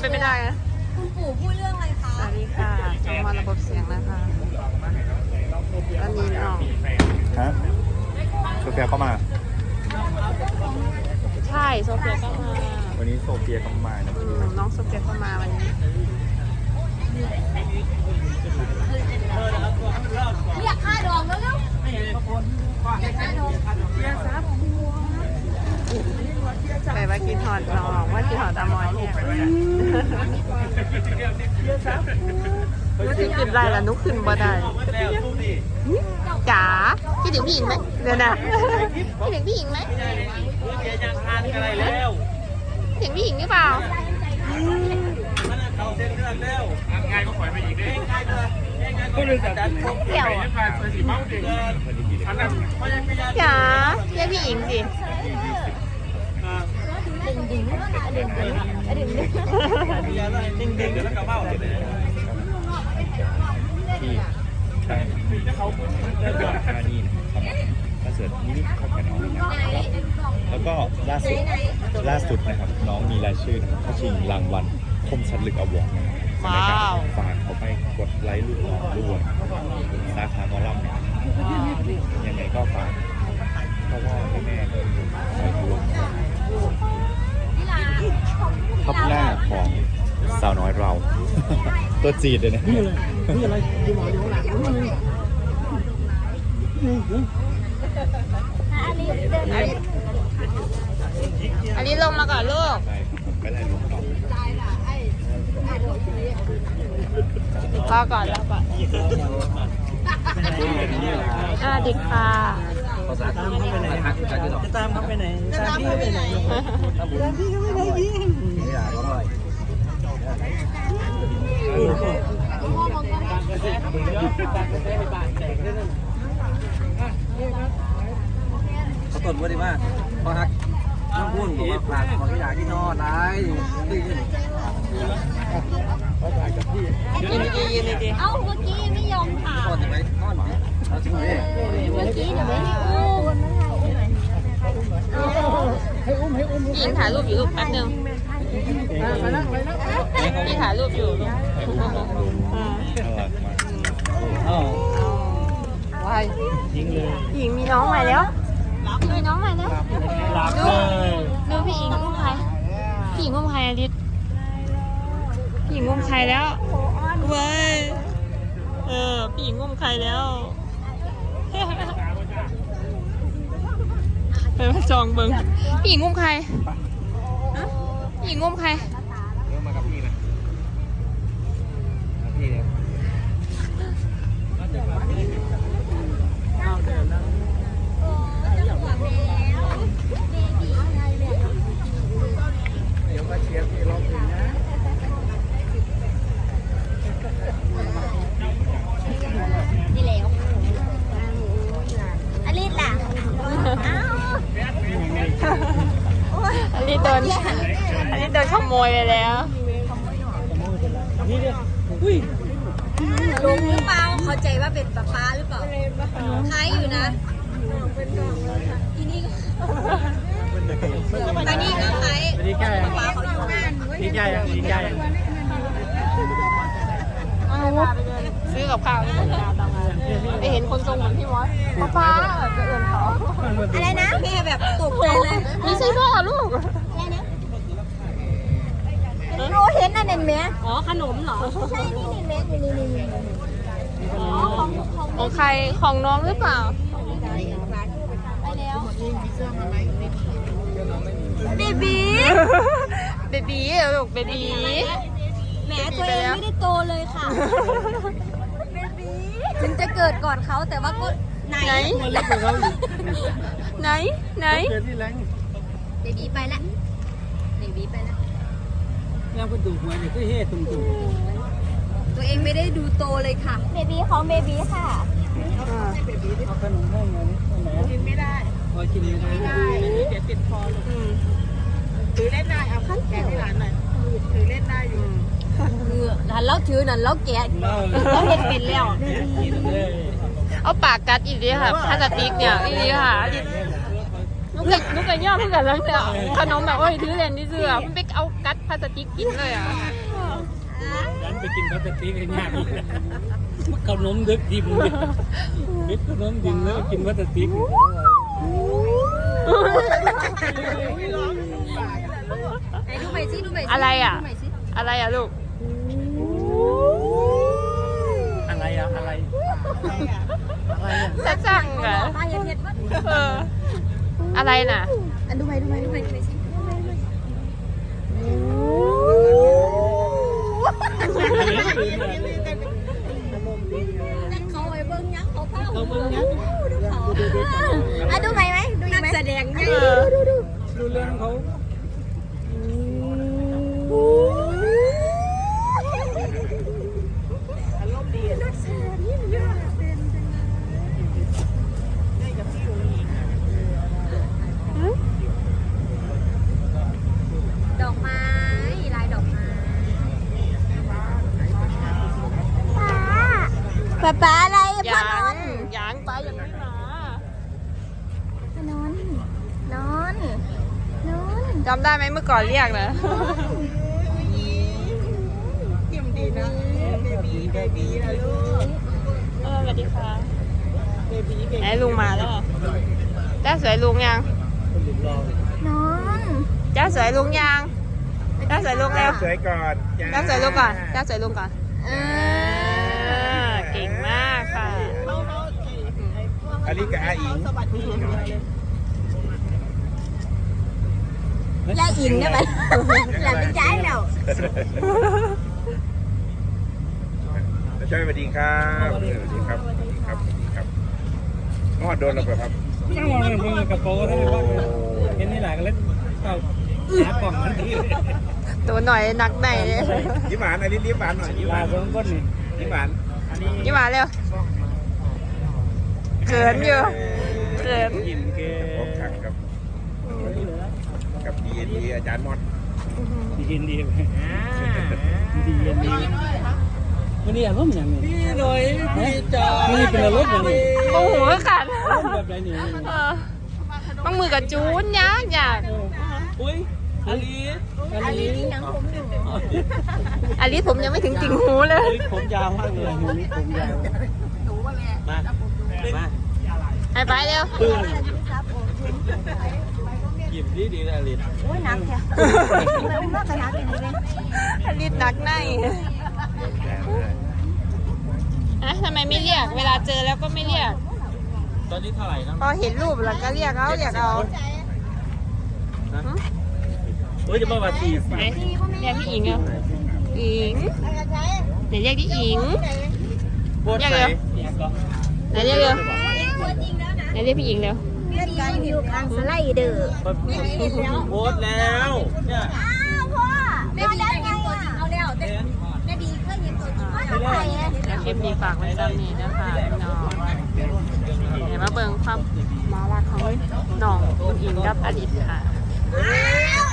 ไปไม่ได้นะคุณปู่พูดเรื่องอะไรคะสวัสดีค่ะช่องวันระบบเสียงนะคะตอนนี้น้องฮะโซเฟียเข้ามา ใช่โซเฟียก็มา วันนี้โซเฟียเข้ามานะอืมน้องโซเฟียก็มาวันนี้ เรียกค่าดองแล้วเร็วเรียกค่าดองากินหอดน้องว่ากินหอดตามอยเนี่ยรู้สึกขึ้นได้แล้วนุกขึ้นบ่ได้จ๋าคิดถึงพี่หญิงไหมเดี๋ยวนะคิดถึงพี่หญิงไหมคิดถึงพี่หญิงหรือเปล่าเดี๋ยวจ๋าเรียกพี่หญิงสิ ที่ใช่เขาท่านี่นะครับคอนเสิร์ตมินิคอนกันน้องนะครับแล้วก็ล่าสุดล่าสุดนะครับน้องมีรายชื่อนะครับเข้าชิงรางวัลคมชัดลึกอวอร์ดนะครับฝากเขาไปกดไลค์ลูกน้องด้วย ตัวจีดเลยเนี่ยอันนี้ลงมาก่อนลูกไม่ได้ลงต่อรอก่อนรอก่อนเด็กค่ะตามเขาไปไหนจะตามเขาไปไหนตามพี่ไปไหนตามพี่ก็ไม่ได้ยินไม่อยากก็ไม่ เขาตดว่าดีมากพอฮักต้องพูดบอกว่าฝากขออยากที่นอนร้ายยืนดีๆยืนดีเอ้าเมื่อกี้ไม่ยอมถ่ายนอนไหมนอนเอาจริงเลยเมื่อกี้หนูไม่ได้อุ้มๆหญิงถ่ายรูปอยู่ลูกแป๊บนึงพี่ถ่ายรูปอยู่ ลูกอ่าน่ารักมากอ้าวเอาไว้ทิ้งเลยหญิงมีน้องใหม่แล้วมีน้องใหม่แล้วหลับดูเลยดูพี่หญิงอุ้มใครพี่หญิงอุ้มใครอาทิตย์พี่หญิงอุ้มใครแล้วเว้ยเออพี่หญิงอุ้มใครแล้วไปมาจองเบิงพี่หญิงอุ้มใครพี่หญิงอุ้มใครมมากับพี่นะพี่เนี่ยเอาเดี๋ยวนะ เดี๋ยวมาเชียร์พี่ร้องเพลงนะ นี่แล้วอลิสล่ะอ้าว อันนี้ โดนอันนี้โดนขโมยไปแล้วนี่เนี่ยอุ้ยลุงหรือเปล่าเข้าใจว่าเป็นป๊าป๊าหรือเปล่าคล้ายอยู่นะทีนี้ก็อันนี้ก็คล้ายดีใจป๊าป๊าเขาอยู่ดีใจดีใจซื้อกับข้าวนี่ไปเห็นคนทรงเหมือนพี่มอสป้าป้าแบบจะเอื่นเขาอะไรนะแม่แบบตกใจเลยนี่ใช่พ่อลูก อ้เห็นอันนั้นไหมอ๋อขนมเหรอใช่นี่นี่เม็ดนี่นี่นี่อ๋อของใครของน้องหรือเปล่าไปแล้วเบบีเบบีเหรอลูกเบบีแหมตัวเองไม่ได้โตเลยค่ะเบบีถึงจะเกิดก่อนเขาแต่ว่าก็ไหนไหนไหนไหนเกิดที่แรงเบบีไปละเบบีไปละ ยังเป็นตุ่มหัวเนี่ยก็เฮ่ตุ่มตุ่มตัวเองไม่ได้ดูโตเลยค่ะ เบบีของเบบีค่ะเอาขนมให้ไงนี่กินไม่ได้พอกินไม่ได้อืมถือเล่นได้เอาขั้นแกะให้หลานหน่อยถือเล่นได้อยู่คือหันแล้วถือนั่นแล้วแกะเล่าแล้วเห็นเป็นแล้วกินเลยเอาปากกัดอีกดีค่ะพลาสติกเนี่ยอีกดีค่ะอั นนี้นุกไปนุกไปย่อเพื่อนกันแล้วเนี่ยขนมแบบโอ้ยถือเลนนี่เสือมันไปเอากัดพลาสติกกินเลยอะดันไปกินพลาสติกให้ยากอีกแล้วขนมดึกดิมเนี่ยดึกขนมดิมแล้วกินพลาสติกไหนดูใหม่สิดูใหม่สิอะไรอะดูใหม่สิอะไรอะลูก อะไรอะอะไรอะไรอะจะจังเหรอป้าเย็นเย็นว่าเออ อะไรน่ะ อันดูใหม่ดูใหม่ดูใหม่ดูใหม่สิเขาไอ้เบิ้งยักษ์เขาเป้าเขาเบิ้งยักษ์ดูเขาอะดูใหม่ไหมดูอีกไหมแสดงไงเออดูดูดูเรื่องเขา อารมณ์ดีนักแสดงนี่มันเยอะเป็นจังเลยได้กับพี่ลุงอีก ดอกไม้ลายดอกไม้ป้าป้าอะไรพ่อ ยั นอง น ยังไปยังไม่มา พ่อนอนนอนนอน จำได้ไหมเมื่อก่อนเรียกนะเยี่ยมดีนะเบบีเบบีนะลูกเออสวัสดีค่ะเบบีเบไหนบีลุงมาแล้วเหรอจ้าสวยลุงยังคนหลุดรอนอนจ้าสวยลุงยังจ้าสวยลุงแล้วสวยก่อนจ้าสวยลุงก่อนจ้าสวยลุงก่อนเอเออเก่งมากค่ะเขาเขาไอ้ไอ้พวกอันนี้กับอาอิงสวัสดี เลยอยาอินได้ไหมหลังเป็นใจแล้วจ้อยสวัสดีครับสวัสดีครับสวัสดีครับสวัสดีครับงอดโดนเราไปครับไม่มองเลยมึงกระโปรงท่านว่าเห็นนี่แหละก็เล่นเข้าหากล่องทันทีตัวหน่อยหนักไหนเลยยิ้มหวานอันนี้ยิ้มหวานหน่อยยิ้มหานลาวเบิ้งก้นนี่ยิ้มหวานอันนี้นี่มาเร็วเขินอยู่เขินยิ้มเกพบขังครับกับดีเอ็นดีอาจารย์มอดดีเย็นดีดีเย็นดีวันนี้อารมณ์อย่างนี้พี่หน่อยพี่จ๋านี่เป็นอารมณ์อย่างนี้โอ้โหกันอารมณ์แบบไหนนี่เออต้องมือกับจูนยากอยากอุ้ยอันนี้อันนี้หนังผมอยู่อันนี้ผมยังไม่ถึงติ่งหูเลยผมยาวมากเลยนี่ผมยาวมามาไปไปเร็วปื้นห ยิบดีดีนะลินโอ้ยหนักแค่ไม่อุ้มน่าจะหนักอย่างนี้เลยอันนี้หนักในอะทำไมไม่เรียก เวลาเจอแล้วก็ไม่เรียก ตอนนี้เท่าไหร่นะพอเห็นรูปแล้วก็เรียกเอาเรียกเอาเฮ้ยจะมาว่าสี่สิบไหนเรียกพี่อิงเอาอิงเดี๋ยวเรียกที่อิงโคตรใสไหนเรียกเร็วไหนเรียกพี่อิงเร็ว เล่นการวิวกลางสไลเดอร์โคตรแล้วเนี่ยอ้าวพ่อแม่ได้ไงอะเอาแล้วแต่แม่ดีเคยเห็นตัวจริงพ่อทำไมอะแล้วคลิปนี้ฝากไว้ซ้ำนี้นะคะพี่น้องเดี๋ยวมาเบิ่งความมารักของน้องคุณอิงกับอลิสค่ะอ้าว